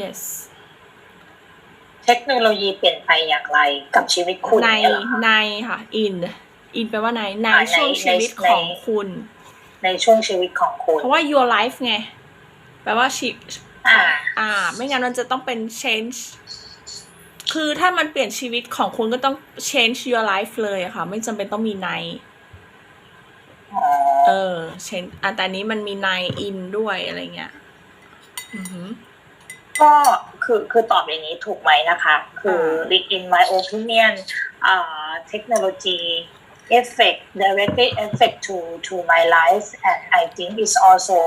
yes เทคโนโลยีเปลี่ยนไปอย่างไรกับชีวิตคุณในเนี่ยเหรอคะในค่ะ in in แปลว่าในในอ่าในช่วงชีวิตในของคุณ ในช่วงชีวิตของคุณ เพราะว่า your life ไง แปลว่าชีอ่า อ่า ไม่งั้นมันจะต้องเป็น change คือถ้ามันเปลี่ยนชีวิตของคุณก็ต้อง change your life เลยอะค่ะ ไม่จำเป็นต้องมีในอ๋อเออ change อะแต่อันนี้มันมีใน in ด้วยอะไรเงี้ย อือหือ ก็คือคือตอบอย่างนี้ถูกไหมนะคะ คือ in my opinion อ่าเทคโนโลยี effect directly affect to to my life and I think it's also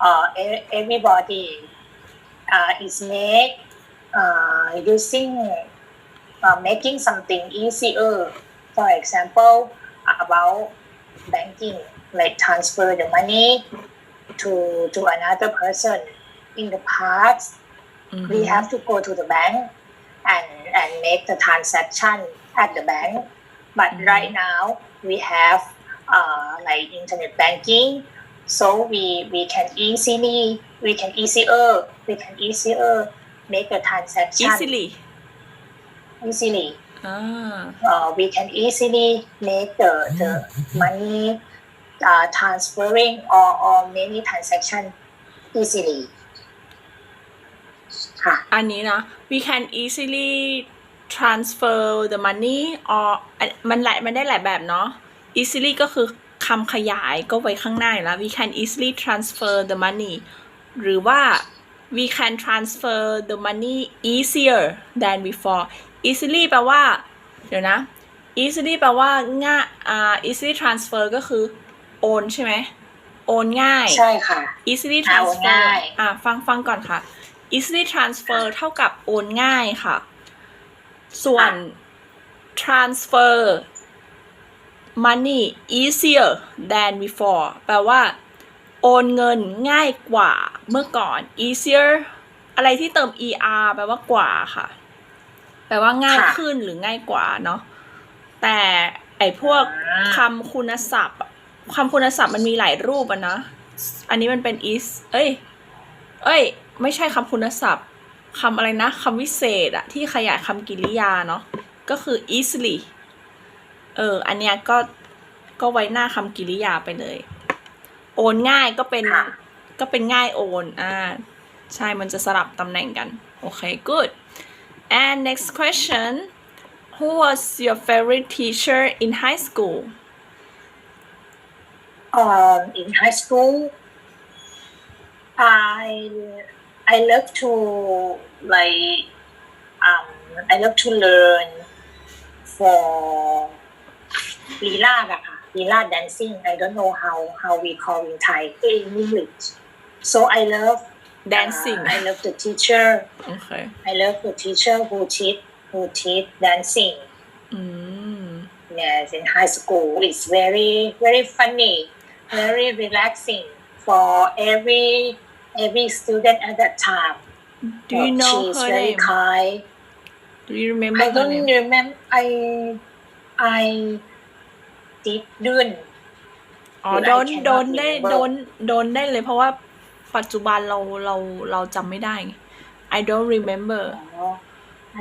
uh, e- everybody uh, is make uh, using uh, making something easier for example about banking like transfer the money to to another person in the past Mm-hmm. We have to go to the bank and and make the transaction at the bank. But mm-hmm. right now we have uh, like internet banking, so we we can easily we can easier we can easier make a transaction easily. Easily. Ah. Uh, we can easily make the, the money uh, transferring or, or many transaction easily. ค่ะ อันนี้นะ we can easily transfer the money or อันมันหลายมันได้หลายแบบเนาะ easily ก็คือคำขยายก็ไว้ข้างหน้าอยู่แล้ว we can easily transfer the money หรือว่า we can transfer the money easier than before easily แปลว่า เดี๋ยวนะ easily แปลว่าง่ายอ่า easily transfer ก็คือโอนใช่ไหมโอนง่าย ใช่ค่ะ easily อ่าโอน transfer ง่ายอะฟังฟังก่อนค่ะ easily transfer เท่ากับโอนง่ายค่ะ ส่วน transfer money easier than before แปลว่า โอนเงินง่ายกว่าเมื่อก่อน easier อะไรที่เติม er แปลว่ากว่าค่ะ แปลว่าง่ายค่ะขึ้นหรือง่ายกว่าเนาะ แต่ไอพวกอ่าคำคุณศัพท์อะคำคุณศัพท์มันมีหลายรูปอะนะ อันนี้มันเป็น is เอ้ย เอ้ย ไม่ใช่คำคุณศัพท์คำอะไรนะคำวิเศษอะที่ขยายคำกริยาเนาะก็คือ easily เอออันเนี้ยก็ก็ไว้หน้าคำกริยาไปเลย โอนง่ายก็เป็นค่ะก็เป็นง่ายโอนอ่าใช่มันจะสลับตำแหน่งกัน โอเค good and next question who was your favorite teacher in high school um, in high school I I love to like um, I love to learn for ลีลาดอะค่ะลีลาด dancing I don't know how how we call in Thai in English so I love dancing uh, I love the teacher โอเค I love the teacher who teach who teach dancing อืม Yes, in high school, it's very very funny, very relaxing for every every student at that time. do you know She's her very name kind. do you remember I her don't name remember. I I didn't. อ๋อ I โดน cannot โดนได้ remember โดน โดนได้เลยเพราะว่าปัจจุบันเรา เรา เราจำไม่ได้ไง I don't remember Oh,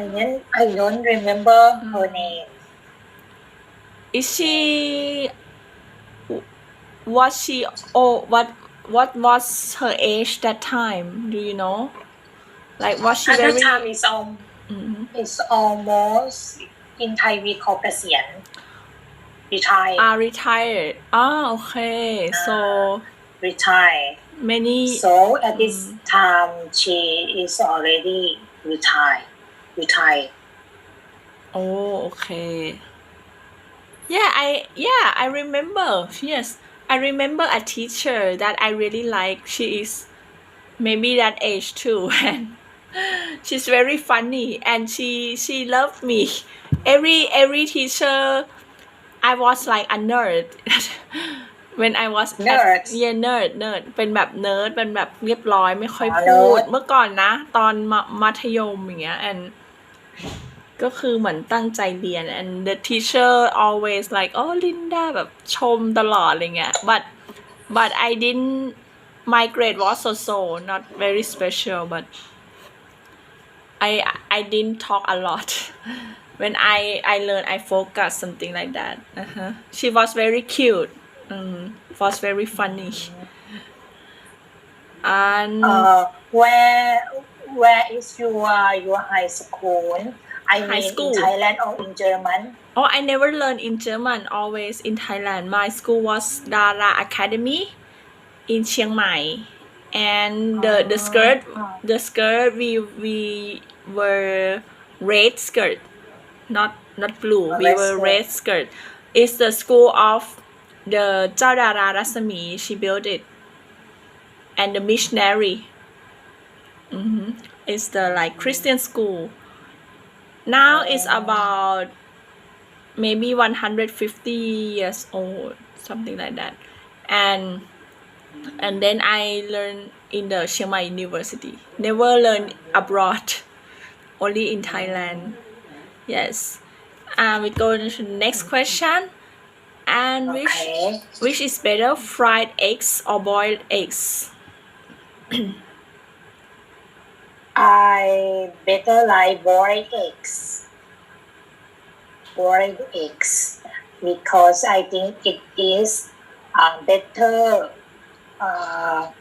I don't I don't remember her name. is she was she oh what what was her age that time do you know like was she At that very time, it's um อืม it's almost in Thai we call เกษียณ retire are retired อ่าโอเค so retire. many So at this time, she is already retired. Retired. Oh, okay. Yeah, I yeah, I remember. Yes, I remember a teacher that I really like. She is maybe that age too, and she's very funny, and she she loved me. Every every teacher, I was like a nerd. When I was at- Nerd? yeah nerd nerd เป็นแบบเนิร์ดเป็นแบบเรียบร้อยไม่ค่อย อ๋อ พูด nerd เมื่อก่อนนะ ตอนมมัธยมอย่างเงี้ย and ก็คือเหมือนตั้งใจเรียน and the teacher always like oh Linda แบบชมตลอดอะไรเงี้ย but but I didn't my grade was so so not very special but I I didn't talk a lot. When I I learn I focus something like that. Uh-huh. She was very cute. Mm, was very funny. And Uh, where where is your your high school? I high mean school. in Thailand or in German? Oh, I never learned in German. Always in Thailand. My school was Dara Academy in Chiang Mai, and the the ah, skirt ah. the skirt we we were red skirt, not not blue. we were red skirt. It's the school of the Chadara Rasami. She built it, and the missionary. Mm-hmm. It's the like Christian school now it's about maybe 150 years old something like that and and then I learned in the Chiang Mai University. Never learned abroad, only in Thailand. Yes. Uh, we go to the next question. And which Okay. which is better, fried eggs or boiled eggs? I better like boiled eggs. Boiled eggs because I think it is uh, better. Uh,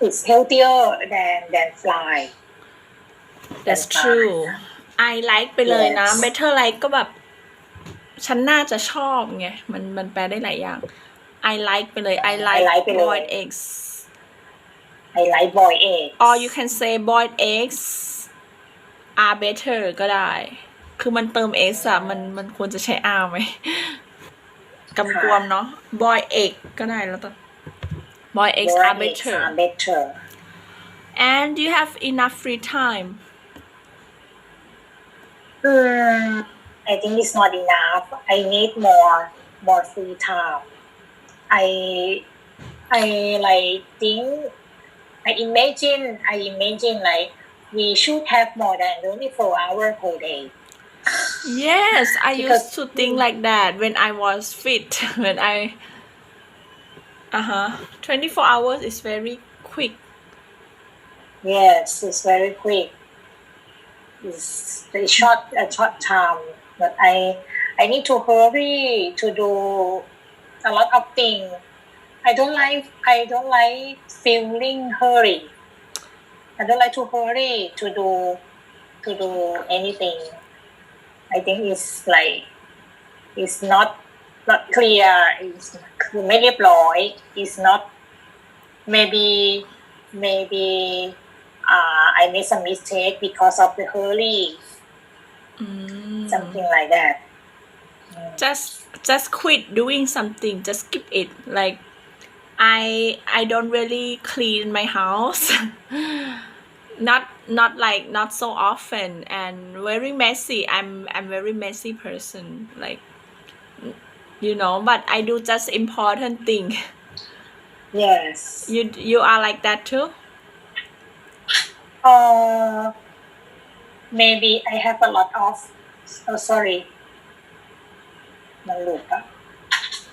it's healthier than than fry. That's That's true. I like ไปเลยนะ Yes. better like ก็แบบฉันน่าจะชอบไงมันมันแปลได้หลายอย่าง I like ไปเลย I like like ไปเลย boiled eggs I like boiled eggs. or you can say boiled eggs are better ก็ได้ คือมันเติม s อะมันมันควรจะใช้ r ไหมกำกวมเนาะ boiled egg ก็ได้แล้วแต่ boiled eggs boiled are eggs better are better. and you have enough free time Hmm, I think it's not enough. I need more more free time. I I like think I imagine I imagine like we should have more than 24 hours per day. Yes, I used to think like that when I was fit. When I, uh huh, 24 hours is very quick. Yes, it's very quick. It's a short a short time, but I I need to hurry to do a lot of things. I don't like I don't like feeling hurry. I don't like to hurry to do to do anything. I think it's like it's not not clear. It's คือไม่เรียบร้อย It's not maybe maybe uh, I made some mistake because of the hurry, Mm. something like that. Just just quit doing something. Just skip it. Like I I don't really clean my house. not not like not so often and very messy. I'm I'm very messy person like you know, but I do just important thing. Yes. You you are like that too? Uh maybe I have a lot of oh sorry.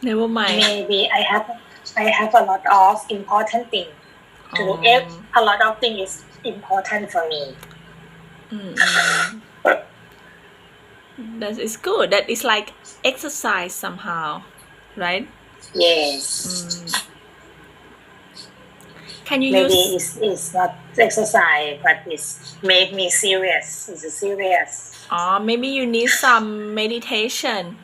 Never mind. Maybe I have I have a lot of important thing to do. Um, If a lot of thing is important for me. mm, mm. That is good. That is like exercise somehow, right? Yes. Mm. Can you Maybe use it's, it's not exercise, but it's make me serious. It's serious. or maybe you need some meditation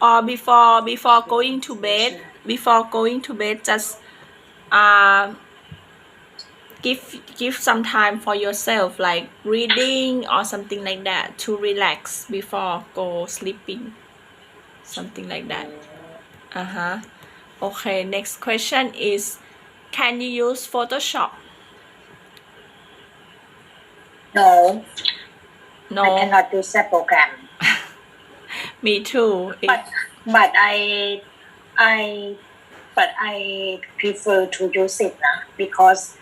or before before going to bed before going to bed just uh give give some time for yourself like reading or something like that to relax before go sleeping. Something like that. Uh-huh. Okay next question is can you use photoshop? No, no. I cannot use that program. me too. It- But but I I but I prefer to use it now because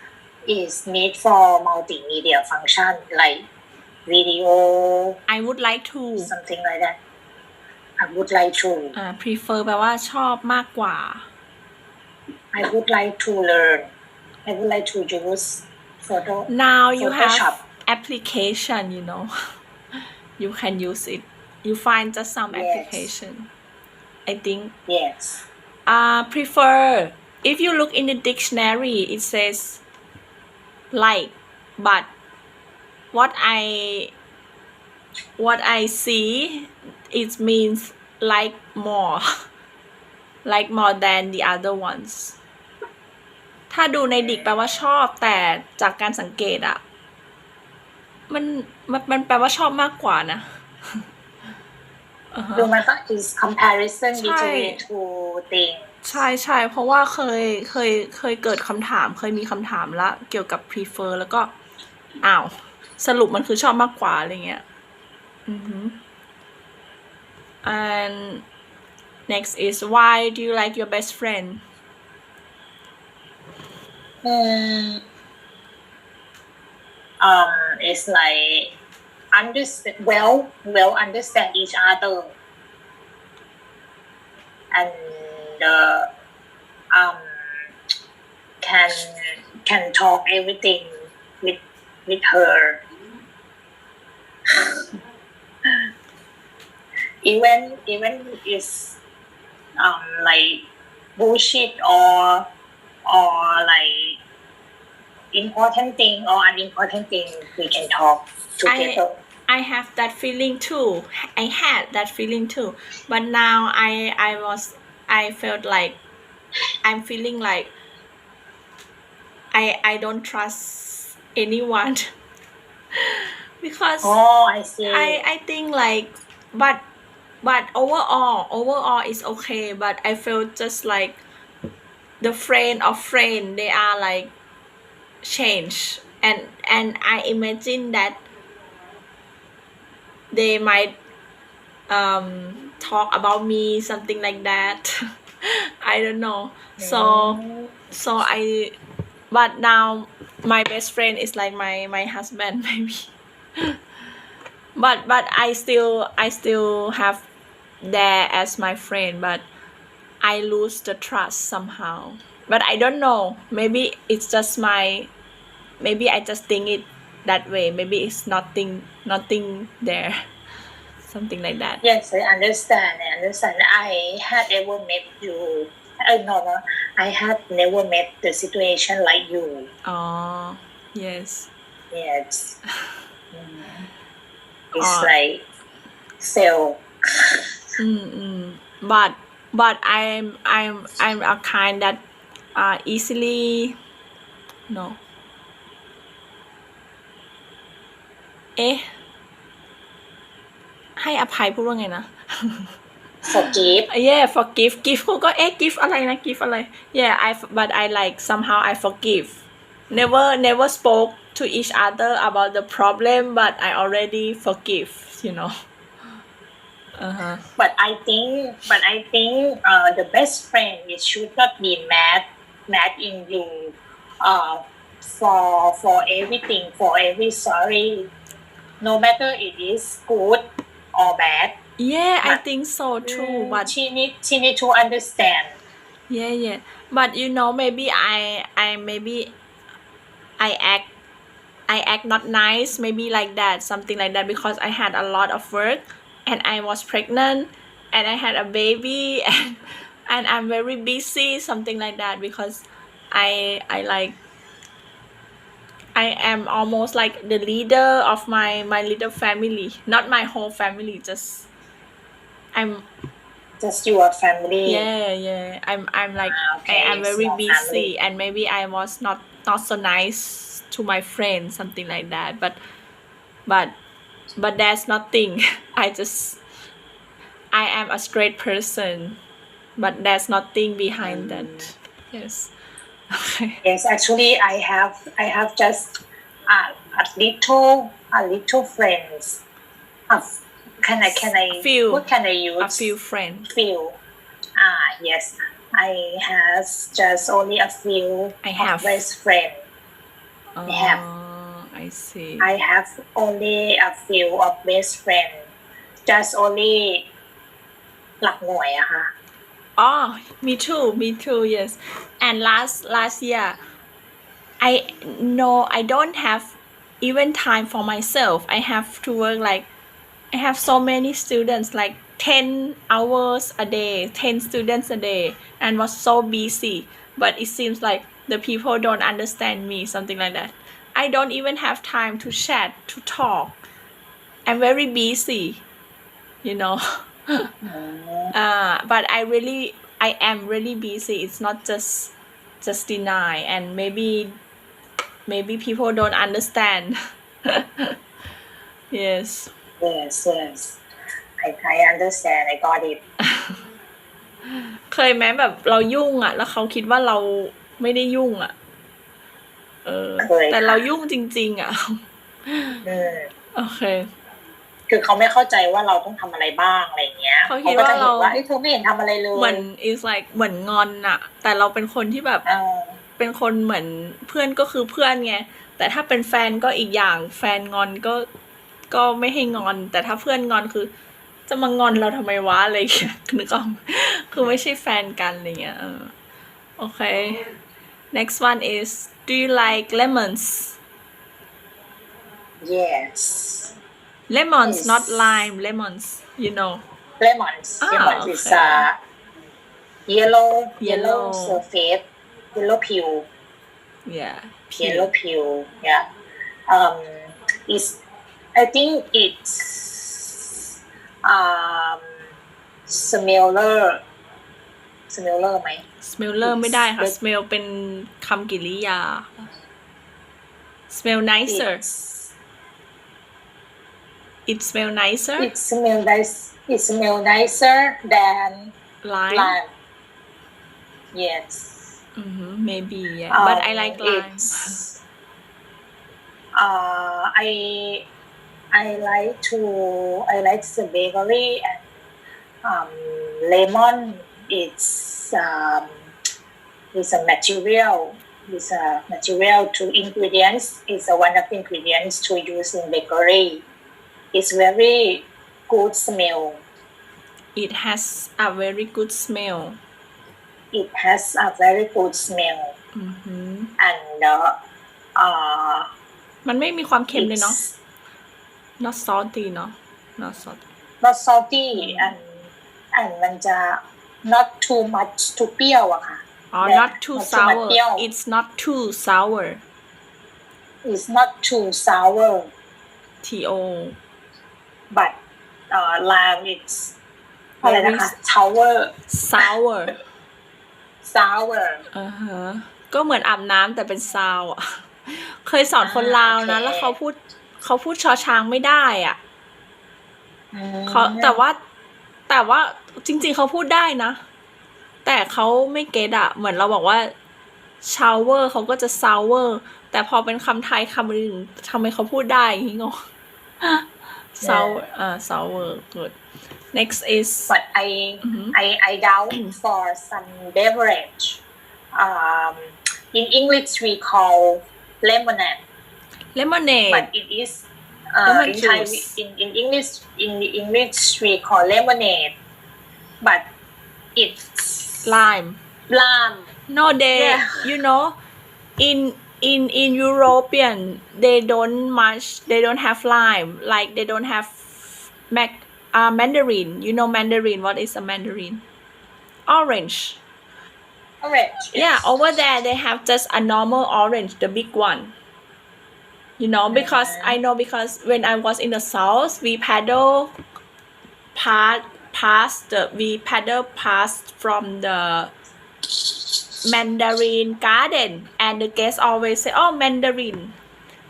it's need for multimedia function like video I would like to something like that. I would like to อ่า prefer แปลว่าชอบมากกว่า I would like to learn. I would like to use photo now you Photoshop. have application you know you can use it you find just some Yes. application I think yes Uh prefer if you look in the dictionary it says like but what I what I see it means like more like more than the other ones ถ้าดูในดิกแปลว่าชอบแต่จากการสังเกตอะมันมันมันแปลว่าชอบมากกว่านะ อ่าฮะคือมันก็ is comparison ใช่ between two things ใช่ใช่เพราะว่าเคยเคยเคยเกิดคำถาม เคยมีคำถามละ เกี่ยวกับ prefer แล้วก็อ้าวสรุปมันคือชอบมากกว่าอะไรเงี้ยอือฮึ and next is why do you like your best friend Mm, um, it's like understand well, well understand each other, and uh, um, can can talk everything with with her. even even is um like bullshit or or like important thing or unimportant thing we can talk together. I have that feeling too. I had that feeling too. But now I I was I felt like I'm feeling like I I don't trust anyone because oh, I see. I I think like but but overall overall is okay but I feel just like the friend of friend they are like change and and I imagine that they might um talk about me something like that. I don't know. So so I but now my best friend is like my my husband maybe. But but I still I still have there as my friend but I lose the trust somehow. But I don't know. Maybe it's just my maybe I just think it that way maybe it's nothing nothing there something like that yes, I understand. I understand. I had ever met you. Uh, no, no. I had never met the situation like you. oh yes Yes. Mm. It's Ah. like feel. Mm-mm. But but I'm I'm I'm a kind that uh easily no เอ๊ะ ให้อภัยพูดว่าไงนะ Forgive. yeah forgive give ก็เอ๊ะ give อะไรนะ give อะไร yeah I but I like somehow I forgive never never spoke to each other about the problem but I already forgive you know uh huh But I think, but I think uh, the best friend it should not be mad, mad in you, uh, for for everything, for every sorry, no matter it is good or bad. Yeah, I think so too. Mm, But she need she need to understand. yeah, yeah. But you know, maybe I, I maybe, I act, I act not nice. Maybe like that, something like that, because I had a lot of work, and I was pregnant, and I had a baby, and and I'm very busy, something like that, because I I like. I am almost like the leader of my my little family, not my whole family. Just I'm Just your family. yeah yeah. I'm i'm like Ah, okay, i am very busy family. and maybe i was not not so nice to my friends something like that. But but but there's nothing. I just i am a straight person but there's nothing behind that. Yes okay Yes, actually, I have I have just a, a little a little friends. A f- can I can I Few. what can I use? a few friends few. Ah, yes. I have just only a few I of have. best friend. have. oh i see I have only a few of best friend. Just only หลักหน่วยอะค่ะ Oh, me too, me too, yes. And last last year, I no, I don't have even time for myself. I have to work like I have so many students like 10 hours a day 10 students a day and was so busy. But it seems like the people don't understand me something like that. I don't even have time to chat to talk. I'm very busy you know uh, but I really I am really busy it's not just just deny and maybe maybe people don't understand yes yes yes I I understand I got it เคยไหมแบบเรายุ่งอะ่ะแล้วเขาคิดว่าเราไม่ได้ยุ่งอะ่ะเออเคยแต่เรายุ่งจริง ๆอะอืมโอเค คือเขาไม่เข้าใจว่าเราต้องทำอะไรบ้างอะไรเงี้ยเขาคิดก็จะว่าเห็นเราว่าเอ้ยเธอไม่เห็นทำอะไรเลยเหมือน is like เหมือนงอนอะแต่เราเป็นคนที่แบบเออเป็นคนเหมือนเพื่อนก็คือเพื่อนไงแต่ถ้าเป็นแฟนก็อีกอย่างแฟนงอนก็ก็ไม่ให้งอน แต่ถ้าเพื่อนงอนคือ จะมางอนเราทำไมวะอะไรอย่างเงี้ยนึกออกไหมคือไม่ใช่แฟนกันอะไรเงี้ยเออโอเค next one is do you like lemons yes lemons Yes. not lime lemons you know lemons Ah, lemons is okay. a yellow Yellow. yellow surface yellow peel yeah yellow peel yeah um is I think it's um similar similar ไหม smeller ไม่ได้ค่ะ It's- smell เป็นคำกริยา smell nicer It's, it smell nicer it smell nice it smell nicer than lime lime yes hmm maybe yeah but I Um, like lime uh, I I like to I like the bakery and um, lemon. It's um, it's a material. It's a material to ingredients. It's a one of the ingredients to use in bakery. It's very good smell. it has a very good smell It has a very good smell, hmm and uh, uh, มันไม่มีความเค็มเลยเนาะ it's not salty เนาะ not salty not salty and and มันจะ not too much too เปรี้ยวอะค่ะ or Yeah, not too not too sour much เปรี้ยว it's not too sour it's not too sour T O but uh, lime it's อะไรนะคะ sour sour sour อ่าฮะก็เหมือนอาบน้ำแต่เป็นซาวอะเคยสอนคนลาวนะโอเคแล้วเขาพูดเขาพูดชอช้างไม่ได้อะเขาแต่ว่าแต่ว่าจริง ๆเขาพูดได้นะ แต่เขาไม่เก็ตอะเหมือนเราบอกว่า shower เขาก็จะ sour แต่พอเป็นคำไทยคำอื่นทำไมเขาพูดได้อย่างงี้งง sour uh, sour good next is but I mm-hmm. I, I doubt for some beverage. Um, in English we call lemonade. Lemonade. But it is uh, in, Thai, in, in English in English we call lemonade, but it's lime. Lime. No, they yeah. you know in in in European, they don't much. They don't have lime. Like they don't have mac uh, mandarin. You know mandarin. What is a mandarin? Orange. orange Yeah, over there they have just a normal orange, the big one. You know, because Mhm. I know because when I was in the south, we paddle past past the we paddle past from the Mandarin garden and the guests always say, "Oh, Mandarin."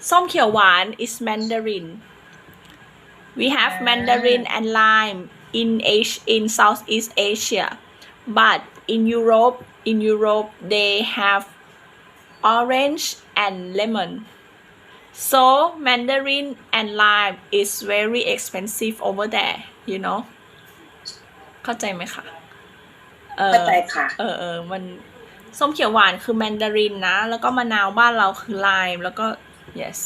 ส้มเขียวหวาน is Mandarin. We have Ah. Mandarin and lime in Asia, in Southeast Asia, but in Europe, in Europe they have orange and lemon. So Mandarin and lime is very expensive over there, you know. เข้าใจไหมคะ เออเข้าใจค่ะ เออเออมันส้มเขียวหวานคือแมนดารินนะ แล้วก็มะนาวบ้านเราคือไลม์แล้วก็ yes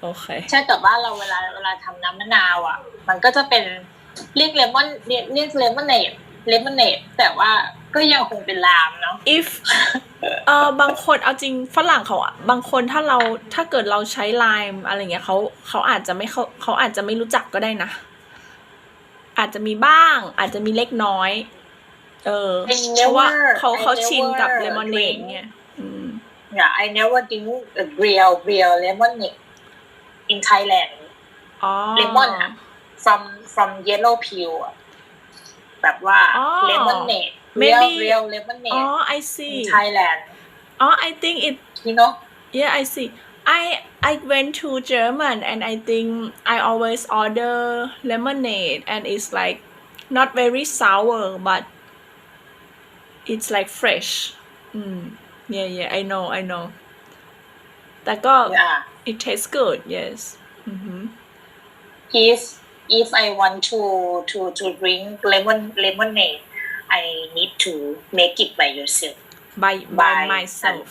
โอเค ใช่แต่ว่าเราเวลาเวลาทำน้ำมะนาวอะ มันก็จะเป็นเรียกเลมอนเรียกเรียกเลมอนเนดเลมอนเนดแต่ว่าก็ยังคงเป็นลามเนาะ if เออบางคนเอาจริงฝรั่งเขาอะบางคนถ้าเราถ้าเกิดเราใช้ไลม์อะไรเงี้ยเขาเขาอาจจะไม่เขาเขาอาจจะไม่รู้จักก็ได้นะ อาจจะมีบ้าง อาจจะมีเล็กน้อย เออ I เพราะว่า never เขา I เขาชินกับ never เลมอนเนด drink เนี่ยอืม Yeah, I never drink a real real lemonade in Thailand. อ๋อ Lemon อะ from from yellow peel อะแบบว่าอ๋อ lemonade real Maybe real อ๋อ lemonade I see in Thailand อ๋อ I think it you know Yeah, I see. I I went to German and I think I always order lemonade and it's like not very sour but it's like fresh. Mm. Yeah, yeah, I know, I know. แต่ก็ yeah it tastes good, yes. Mm-hmm. if if I want to to to drink lemon lemonade I need to make it by yourself By by By- myself.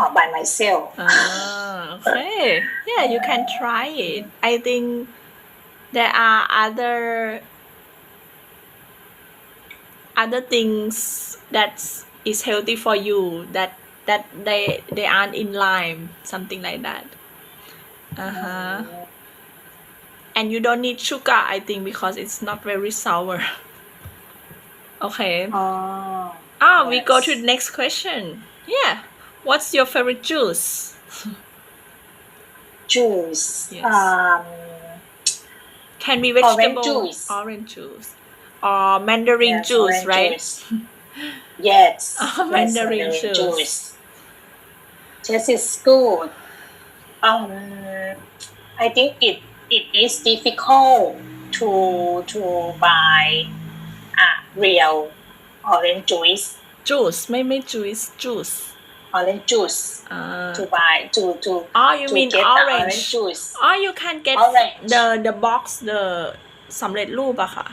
or by myself Ah, okay. Yeah, you can try it. I think there are other other things that is healthy for you that that they they aren't in lime, something like that. Uh huh. And you don't need sugar, I think, because it's not very sour. Okay. oh Ah, we go to the next question. Yeah. What's your favorite juice? juice Yes. um Can be Orange vegetable, juice. orange juice, or mandarin yes, juice, orange right? juice. yes Oh, yes, mandarin mandarin juice. This is good. Um, I think it it is difficult to to buy a real orange juice Juice ไม่ไม่ juice juice orange juice อ่า to buy to to oh you to mean get the orange orange juice. oh you can get Orange. the the box the สำเร็จรูปอะค่ะ